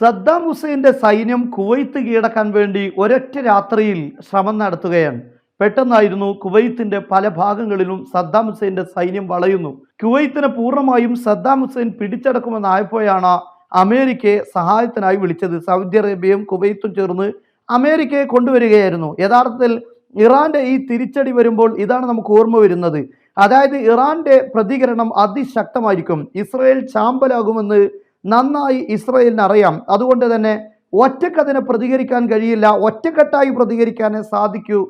Saddam ഹുസൈന്റെ സൈന്യം Kuwait കീഴടക്കാൻ വേണ്ടി ഒരൊറ്റ രാത്രിയിൽ ശ്രമം നടത്തുകയാണ്. പെട്ടെന്നായിരുന്നു കുവൈത്തിന്റെ പല ഭാഗങ്ങളിലും സദ്ദാം ഹുസൈന്റെ സൈന്യം വളയുന്നു. കുവൈത്തിനെ പൂർണമായും സദ്ദാം ഹുസൈൻ പിടിച്ചടക്കുമെന്നായപ്പോഴാണ് അമേരിക്കയെ സഹായത്തിനായി വിളിച്ചത്. സൗദി അറേബ്യയും കുവൈത്തും ചേർന്ന് അമേരിക്കയെ കൊണ്ടുവരികയായിരുന്നു. യഥാർത്ഥത്തിൽ ഇറാന്റെ ഈ തിരിച്ചടി വരുമ്പോൾ ഇതാണ് നമുക്ക് ഓർമ്മ വരുന്നത്. അതായത് ഇറാന്റെ പ്രതികരണം അതിശക്തമായിരിക്കും. ഇസ്രയേൽ ചാമ്പലാകുമെന്ന് നന്നായി ഇസ്രയേലിന് അറിയാം അതുകൊണ്ട് തന്നെ ഒറ്റക്കതിനെ പ്രതികരിക്കാൻ കഴിയില്ല. ഒറ്റക്കെട്ടായി പ്രതികരിക്കാനേ സാധിക്കൂ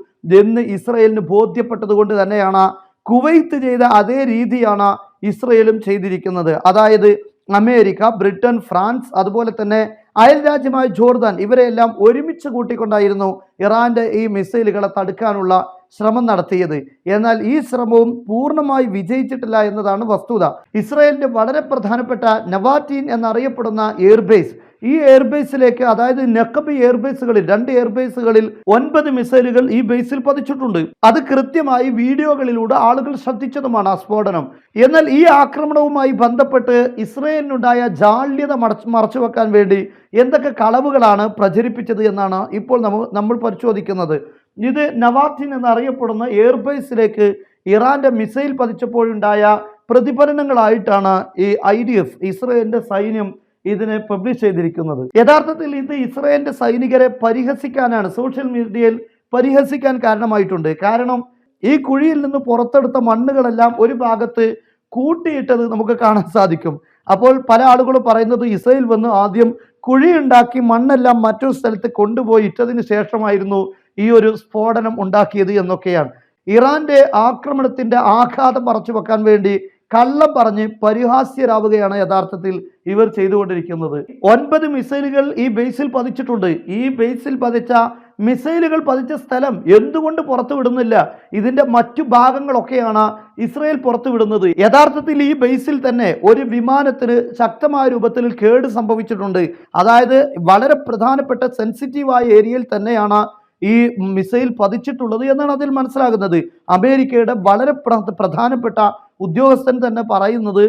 എന്ന് ഇസ്രയേലിന് ബോധ്യപ്പെട്ടത് കൊണ്ട് തന്നെയാണ് കുവൈത്ത് ചെയ്ത അതേ രീതിയാണ് ഇസ്രയേലും ചെയ്തിരിക്കുന്നത്. അതായത് അമേരിക്ക ബ്രിട്ടൻ ഫ്രാൻസ് അതുപോലെ തന്നെ അയൽ രാജ്യമായ ജോർദാൻ ഇവരെല്ലാം ഒരുമിച്ച് കൂട്ടിക്കൊണ്ടായിരുന്നു ഇറാന്റെ ഈ മിസൈലുകളെ തടുക്കാനുള്ള ശ്രമം നടത്തിയത്. എന്നാൽ ഈ ശ്രമവും പൂർണമായി വിജയിച്ചിട്ടില്ല എന്നതാണ് വസ്തുത. ഇസ്രായേലിന്റെ വളരെ പ്രധാനപ്പെട്ട നവാറ്റീൻ എന്നറിയപ്പെടുന്ന എയർബേസ്. ഈ എയർബേസിലേക്ക് അതായത് നക്കബി എയർബേസുകളിൽ രണ്ട് എയർബേസുകളിൽ ഒൻപത് മിസൈലുകൾ ഈ ബേസിൽ പതിച്ചിട്ടുണ്ട്. അത് കൃത്യമായി വീഡിയോകളിലൂടെ ആളുകൾ ശ്രദ്ധിച്ചതുമാണ് ആ സ്ഫോടനം. എന്നാൽ ഈ ആക്രമണവുമായി ബന്ധപ്പെട്ട് ഇസ്രയേലിനുണ്ടായ ജാള്യത മറച്ചു മറച്ചു വെക്കാൻ വേണ്ടി എന്തൊക്കെ കളവുകളാണ് പ്രചരിപ്പിച്ചത് എന്നാണ് ഇപ്പോൾ നമ്മ നമ്മൾ പരിശോധിക്കുന്നത്. ഇത് നവാത്തിൻ എന്നറിയപ്പെടുന്ന എയർബേസിലേക്ക് ഇറാന്റെ മിസൈൽ പതിച്ചപ്പോഴുണ്ടായ പ്രതിഫലനങ്ങളായിട്ടാണ് ഈ ഐ ഡി എഫ് ഇസ്രയേലിന്റെ സൈന്യം ഇതിനെ പബ്ലിഷ് ചെയ്തിരിക്കുന്നത്. യഥാർത്ഥത്തിൽ ഇത് ഇസ്രയേലിന്റെ സൈനികരെ പരിഹസിക്കാനാണ് സോഷ്യൽ മീഡിയയിൽ പരിഹസിക്കാൻ കാരണമായിട്ടുണ്ട്. കാരണം ഈ കുഴിയിൽ നിന്ന് പുറത്തെടുത്ത മണ്ണുകളെല്ലാം ഒരു ഭാഗത്ത് കൂട്ടിയിട്ടത് നമുക്ക് കാണാൻ സാധിക്കും. അപ്പോൾ പല ആളുകളും പറയുന്നത് ഇസ്രയേൽ വന്ന് ആദ്യം കുഴിയുണ്ടാക്കി മണ്ണെല്ലാം മറ്റൊരു സ്ഥലത്ത് കൊണ്ടുപോയി ഇട്ടതിന് ശേഷമായിരുന്നു ഈ ഒരു സ്ഫോടനം ഉണ്ടാക്കിയത് എന്നൊക്കെയാണ്. ഇറാന്റെ ആക്രമണത്തിന്റെ ആഘാതം മറച്ചു വെക്കാൻ വേണ്ടി കള്ളം പറഞ്ഞ് പരിഹാസ്യരാവുകയാണ് യഥാർത്ഥത്തിൽ ഇവർ ചെയ്തുകൊണ്ടിരിക്കുന്നത്. ഒൻപത് മിസൈലുകൾ ഈ ബേസിൽ പതിച്ചിട്ടുണ്ട്. ഈ ബേസിൽ പതിച്ച മിസൈലുകൾ പതിച്ച സ്ഥലം എന്തുകൊണ്ട് പുറത്തു വിടുന്നില്ല? ഇതിന്റെ മറ്റു ഭാഗങ്ങളൊക്കെയാണ് ഇസ്രയേൽ പുറത്തു വിടുന്നത്. യഥാർത്ഥത്തിൽ ഈ ബേസിൽ തന്നെ ഒരു വിമാനത്തിന് ശക്തമായ രൂപത്തിൽ കേട് സംഭവിച്ചിട്ടുണ്ട്. അതായത് വളരെ പ്രധാനപ്പെട്ട സെൻസിറ്റീവായ ഏരിയയിൽ തന്നെയാണ് ഈ മിസൈൽ പതിച്ചിട്ടുള്ളത് എന്നാണ് അതിൽ മനസ്സിലാകുന്നത്. അമേരിക്കയുടെ വളരെ പ്രധാനപ്പെട്ട ഉദ്യോഗസ്ഥൻ തന്നെ പറയുന്നത്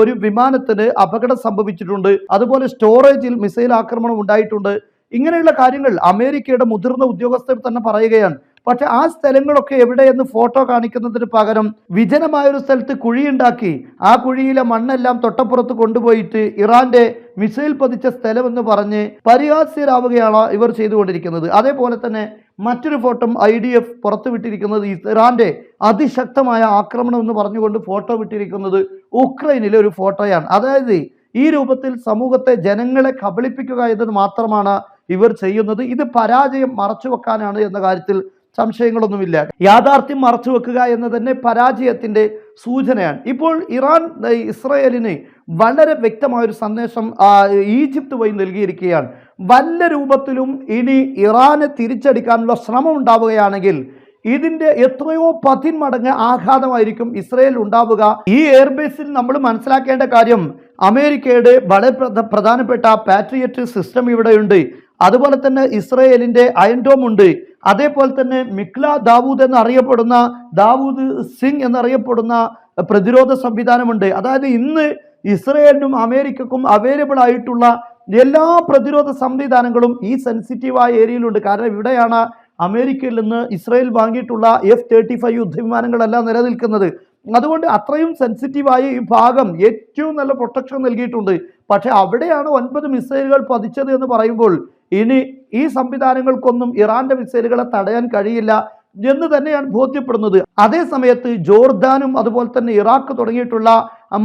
ഒരു വിമാനത്തിന് അപകടം സംഭവിച്ചിട്ടുണ്ട്. അതുപോലെ സ്റ്റോറേജിൽ മിസൈൽ ആക്രമണം ഉണ്ടായിട്ടുണ്ട്. ഇങ്ങനെയുള്ള കാര്യങ്ങൾ അമേരിക്കയുടെ മുതിർന്ന ഉദ്യോഗസ്ഥർ തന്നെ പറയുകയാണ്. പക്ഷെ ആ സ്ഥലങ്ങളൊക്കെ എവിടെയെന്ന് ഫോട്ടോ കാണിക്കുന്നതിന് പകരം വിജനമായ ഒരു സ്ഥലത്ത് കുഴിയുണ്ടാക്കി ആ കുഴിയിലെ മണ്ണെല്ലാം തൊട്ടപ്പുറത്ത് കൊണ്ടുപോയിട്ട് ഇറാന്റെ മിസൈൽ പതിച്ച സ്ഥലമെന്ന് പറഞ്ഞ് പരിഹാസ്യരാവുകയാണ് ഇവർ ചെയ്തുകൊണ്ടിരിക്കുന്നത്. അതേപോലെ തന്നെ മറ്റൊരു ഫോട്ടോ ഐ ഡി എഫ് പുറത്തുവിട്ടിരിക്കുന്നത് ഇറാന്റെ അതിശക്തമായ ആക്രമണം എന്ന് പറഞ്ഞുകൊണ്ട് ഫോട്ടോ വിട്ടിരിക്കുന്നത് ഉക്രൈനിലെ ഒരു ഫോട്ടോയാണ്. അതായത് ഈ രൂപത്തിൽ സമൂഹത്തെ ജനങ്ങളെ കബളിപ്പിക്കുക എന്നത് മാത്രമാണ് ഇവർ ചെയ്യുന്നത്. ഇത് പരാജയം മറച്ചു വെക്കാനാണ് എന്ന കാര്യത്തിൽ സംശയങ്ങളൊന്നുമില്ല. യാഥാർത്ഥ്യം മറച്ചു വെക്കുക എന്ന് തന്നെ പരാജയത്തിന്റെ സൂചനയാണ്. ഇപ്പോൾ ഇറാൻ ഇസ്രയേലിന് വളരെ വ്യക്തമായൊരു സന്ദേശം ഈജിപ്ത് വഴി നൽകിയിരിക്കുകയാണ്. വല്ല രൂപത്തിലും ഇനി ഇറാനെ തിരിച്ചടിക്കാനുള്ള ശ്രമം ഉണ്ടാവുകയാണെങ്കിൽ ഇതിന്റെ എത്രയോ പതിന്മടങ്ങ് ആഘാതമായിരിക്കും ഇസ്രയേൽ ഉണ്ടാവുക. ഈ എയർബേസിൽ നമ്മൾ മനസ്സിലാക്കേണ്ട കാര്യം അമേരിക്കയുടെ വളരെ പ്രധ- പ്രധാനപ്പെട്ട പാട്രിയറ്റ് സിസ്റ്റം ഇവിടെയുണ്ട്. അതുപോലെ തന്നെ ഇസ്രയേലിന്റെ അയൻഡോം ഉണ്ട് അതേപോലെ തന്നെ മിക്ല ദാവൂദ് എന്നറിയപ്പെടുന്ന ദാവൂദ് സിംഗ് എന്നറിയപ്പെടുന്ന പ്രതിരോധ സംവിധാനമുണ്ട്. അതായത് ഇന്ന് ഇസ്രയേലിനും അമേരിക്കക്കും അവൈലബിൾ ആയിട്ടുള്ള എല്ലാ പ്രതിരോധ സംവിധാനങ്ങളും ഈ സെൻസിറ്റീവായ ഏരിയയിലുണ്ട്. കാരണം ഇവിടെയാണ് അമേരിക്കയിൽ നിന്ന് ഇസ്രയേൽ വാങ്ങിയിട്ടുള്ള എഫ് തേർട്ടി ഫൈവ് യുദ്ധവിമാനങ്ങളെല്ലാം നിലനിൽക്കുന്നത്. അതുകൊണ്ട് അത്രയും സെൻസിറ്റീവായ ഈ ഭാഗം ഏറ്റവും നല്ല പ്രൊട്ടക്ഷൻ നൽകിയിട്ടുണ്ട്. പക്ഷേ അവിടെയാണ് ഒൻപത് മിസൈലുകൾ പതിച്ചത് എന്ന് പറയുമ്പോൾ ഇനി ഈ സംവിധാനങ്ങൾക്കൊന്നും ഇറാന്റെ മിസൈലുകളെ തടയാൻ കഴിയില്ല എന്ന് തന്നെയാണ് ബോധ്യപ്പെടുന്നത്. അതേ സമയത്ത് ജോർദാനും അതുപോലെ തന്നെ ഇറാഖ് തുടങ്ങിയിട്ടുള്ള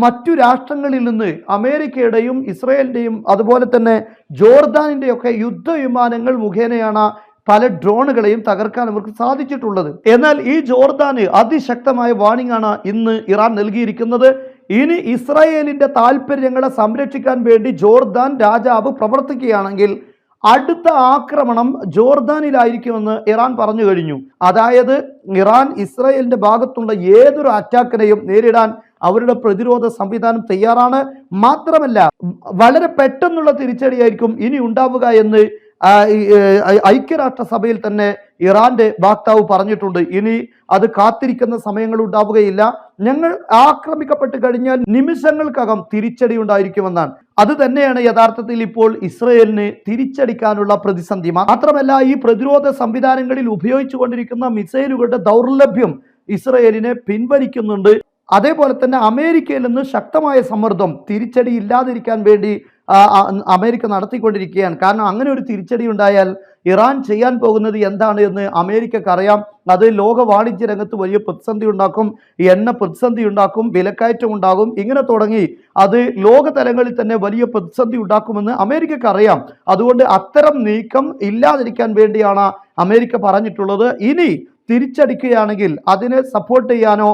മറ്റു രാഷ്ട്രങ്ങളിൽ നിന്ന് അമേരിക്കയുടെയും ഇസ്രയേലിന്റെയും അതുപോലെ തന്നെ ജോർദാനിന്റെയൊക്കെ യുദ്ധവിമാനങ്ങൾ മുഖേനയാണ് പല ഡ്രോണുകളെയും തകർക്കാൻ അവർക്ക് സാധിച്ചിട്ടുള്ളത്. എന്നാൽ ഈ ജോർദാന് അതിശക്തമായ വാണിംഗ് ആണ് ഇന്ന് ഇറാൻ നൽകിയിരിക്കുന്നത്. ഇനി ഇസ്രായേലിന്റെ താല്പര്യങ്ങളെ സംരക്ഷിക്കാൻ വേണ്ടി ജോർദാൻ രാജാവ് പ്രവർത്തിക്കുകയാണെങ്കിൽ അടുത്ത ആക്രമണം ജോർദാനിലായിരിക്കുമെന്ന് ഇറാൻ പറഞ്ഞു കഴിഞ്ഞു. അതായത് ഇറാൻ ഇസ്രായേലിന്റെ ഭാഗത്തുള്ള ഏതൊരു അറ്റാക്കിനെയും നേരിടാൻ അവരുടെ പ്രതിരോധ സംവിധാനം തയ്യാറാണ്. മാത്രമല്ല വളരെ പെട്ടെന്നുള്ള തിരിച്ചടിയായിരിക്കും ഇനി ഉണ്ടാവുക എന്ന് ഐക്യരാഷ്ട്രസഭയിൽ തന്നെ ഇറാന്റെ വാക്താവ് പറഞ്ഞിട്ടുണ്ട്. ഇനി അത് കാത്തിരിക്കുന്ന സമയങ്ങൾ ഉണ്ടാവുകയില്ല. ഞങ്ങൾ ആക്രമിക്കപ്പെട്ട് കഴിഞ്ഞാൽ നിമിഷങ്ങൾക്കകം തിരിച്ചടി ഉണ്ടായിരിക്കുമെന്നാണ്. അത് തന്നെയാണ് യഥാർത്ഥത്തിൽ ഇപ്പോൾ ഇസ്രയേലിന് തിരിച്ചടിക്കാനുള്ള പ്രതിസന്ധി. മാത്രമല്ല ഈ പ്രതിരോധ സംവിധാനങ്ങളിൽ ഉപയോഗിച്ചുകൊണ്ടിരിക്കുന്ന മിസൈലുകളുടെ ദൗർലഭ്യം ഇസ്രയേലിനെ പിൻവലിക്കുന്നുണ്ട്. അതേപോലെ തന്നെ അമേരിക്കയിൽ നിന്ന് ശക്തമായ സമ്മർദ്ദം തിരിച്ചടി ഇല്ലാതിരിക്കാൻ വേണ്ടി അമേരിക്ക നടത്തിക്കൊണ്ടിരിക്കുകയാണ്. കാരണം അങ്ങനെ ഒരു തിരിച്ചടി ഉണ്ടായാൽ ഇറാൻ ചെയ്യാൻ പോകുന്നത് എന്താണ് എന്ന് അമേരിക്കക്ക് അറിയാം. അത് ലോക വാണിജ്യ രംഗത്ത് വലിയ പ്രതിസന്ധി ഉണ്ടാക്കും എണ്ണ പ്രതിസന്ധി ഉണ്ടാക്കും വിലക്കയറ്റം ഉണ്ടാകും. ഇങ്ങനെ തുടങ്ങി അത് ലോകതലങ്ങളിൽ തന്നെ വലിയ പ്രതിസന്ധി ഉണ്ടാക്കുമെന്ന് അമേരിക്കക്ക് അറിയാം. അതുകൊണ്ട് അത്തരം നീക്കം ഇല്ലാതിരിക്കാൻ വേണ്ടിയാണ് അമേരിക്ക പറഞ്ഞിട്ടുള്ളത്. ഇനി തിരിച്ചടിക്കുകയാണെങ്കിൽ അതിനെ സപ്പോർട്ട് ചെയ്യാനോ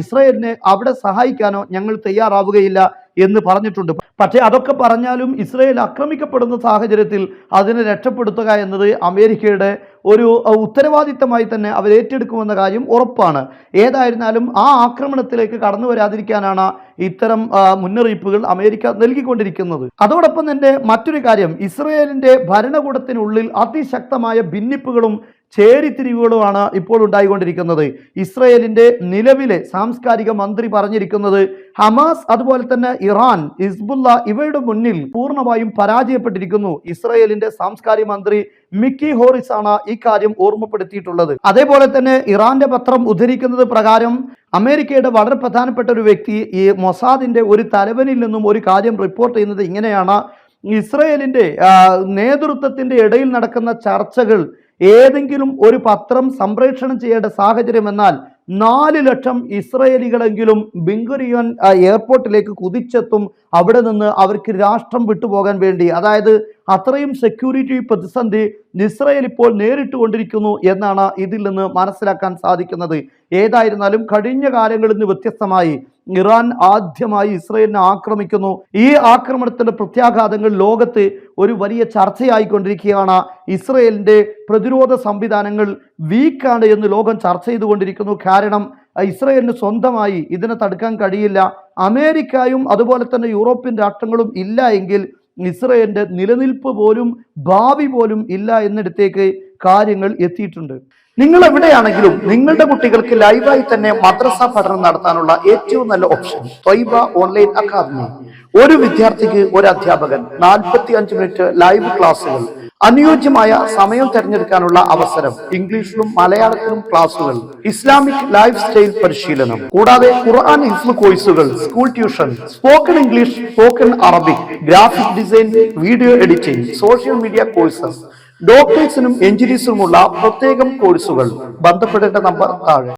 ഇസ്രയേലിനെ അവിടെ സഹായിക്കാനോ ഞങ്ങൾ തയ്യാറാവുകയില്ല. എന്ന് പറഞ്ഞിട്ടുണ്ട്. പക്ഷേ അതൊക്കെ പറഞ്ഞാലും ഇസ്രയേൽ ആക്രമിക്കപ്പെടുന്ന സാഹചര്യത്തിൽ അതിനെ രക്ഷപ്പെടുത്തുക എന്നത് അമേരിക്കയുടെ ഒരു ഉത്തരവാദിത്തമായി തന്നെ അവർ ഏറ്റെടുക്കുമെന്ന കാര്യം ഉറപ്പാണ്. ഏതായിരുന്നാലും ആ ആക്രമണത്തിലേക്ക് കടന്നു വരാതിരിക്കാനാണ് ഇത്തരം മുന്നറിയിപ്പുകൾ അമേരിക്ക നൽകിക്കൊണ്ടിരിക്കുന്നത്. അതോടൊപ്പം തന്നെ മറ്റൊരു കാര്യം ഇസ്രയേലിന്റെ ഭരണകൂടത്തിനുള്ളിൽ അതിശക്തമായ ഭിന്നിപ്പുകളും ചേരിതിരിവുകളുമാണ് ഇപ്പോൾ ഉണ്ടായിക്കൊണ്ടിരിക്കുന്നത്. ഇസ്രയേലിന്റെ നിലവിലെ സാംസ്കാരിക മന്ത്രി പറഞ്ഞിരിക്കുന്നത് ഹമാസ് അതുപോലെ തന്നെ ഇറാൻ ഹിസ്ബുല്ല ഇവയുടെ മുന്നിൽ പൂർണമായും പരാജയപ്പെട്ടിരിക്കുന്നു. ഇസ്രയേലിന്റെ സാംസ്കാരിക മന്ത്രി മിക്കി ഹോറിസ് ആണ് ഇക്കാര്യം ഓർമ്മപ്പെടുത്തിയിട്ടുള്ളത്. അതേപോലെ തന്നെ ഇറാന്റെ പത്രം ഉദ്ധരിക്കുന്നത് പ്രകാരം അമേരിക്കയുടെ വളരെ പ്രധാനപ്പെട്ട ഒരു വ്യക്തി ഈ മൊസാദിന്റെ ഒരു തലവനിൽ നിന്നും ഒരു കാര്യം റിപ്പോർട്ട് ചെയ്യുന്നത് ഇങ്ങനെയാണ്. ഇസ്രയേലിന്റെ നേതൃത്വത്തിന്റെ ഇടയിൽ നടക്കുന്ന ചർച്ചകൾ ഏതെങ്കിലും ഒരു പത്രം സംപ്രേഷണം ചെയ്യേണ്ട സാഹചര്യം എന്നാൽ നാല് ലക്ഷം ഇസ്രയേലികളെങ്കിലും ബിങ്കുരിയോൻ എയർപോർട്ടിലേക്ക് കുതിച്ചെത്തും അവിടെ നിന്ന് അവർക്ക് രാഷ്ട്രം വിട്ടുപോകാൻ വേണ്ടി. അതായത് അത്രയും സെക്യൂരിറ്റി പ്രതിസന്ധി ഇസ്രയേൽ ഇപ്പോൾ നേരിട്ട് കൊണ്ടിരിക്കുന്നു എന്നാണ് ഇതിൽ നിന്ന് മനസ്സിലാക്കാൻ സാധിക്കുന്നത്. ഏതായിരുന്നാലും കഴിഞ്ഞ കാലങ്ങളിൽ നിന്ന് വ്യത്യസ്തമായി ഇറാൻ ആദ്യമായി ഇസ്രയേലിനെ ആക്രമിക്കുന്നു. ഈ ആക്രമണത്തിന്റെ പ്രത്യാഘാതങ്ങൾ ലോകത്ത് ഒരു വലിയ ചർച്ചയായിക്കൊണ്ടിരിക്കുകയാണ്. ഇസ്രയേലിന്റെ പ്രതിരോധ സംവിധാനങ്ങൾ വീക്കാണ് എന്ന് ലോകം ചർച്ച ചെയ്തുകൊണ്ടിരിക്കുന്നു. കാരണം ഇസ്രയേലിന് സ്വന്തമായി ഇതിനെ തടുക്കാൻ കഴിയില്ല. അമേരിക്കയും അതുപോലെ തന്നെ യൂറോപ്യൻ രാഷ്ട്രങ്ങളും ഇല്ല എങ്കിൽ ഇസ്രയേലിന്റെ നിലനിൽപ്പ് പോലും ഭാവി പോലും ഇല്ല എന്നിടത്തേക്ക് കാര്യങ്ങൾ എത്തിയിട്ടുണ്ട്. നിങ്ങൾ എവിടെയാണെങ്കിലും നിങ്ങളുടെ കുട്ടികൾക്ക് ലൈവായി തന്നെ മദ്രസ പഠനം നടത്താനുള്ള ഏറ്റവും നല്ല ഓപ്ഷൻ ത്വൈബ ഓൺലൈൻ അക്കാദമി. ഒരു വിദ്യാർത്ഥിക്ക് ഒരു അധ്യാപകൻ നാൽപ്പത്തി അഞ്ച് മിനിറ്റ് ലൈവ് ക്ലാസ്സുകൾ അനുയോജ്യമായ സമയം തിരഞ്ഞെടുക്കാനുള്ള അവസരം ഇംഗ്ലീഷിലും മലയാളത്തിലും ക്ലാസുകൾ ഇസ്ലാമിക് ലൈഫ് സ്റ്റൈൽ പരിശീലനം. കൂടാതെ ഖുർആൻ ഹിഫ്ല് കോഴ്സുകൾ school tuition spoken English spoken Arabic graphic design video editing social media courses ഡോക്ടേഴ്സിനും എഞ്ചിനീയേഴ്സിനുമുള്ള പ്രത്യേകം കോഴ്സുകൾ. ബന്ധപ്പെടേണ്ട നമ്പർ താഴെ.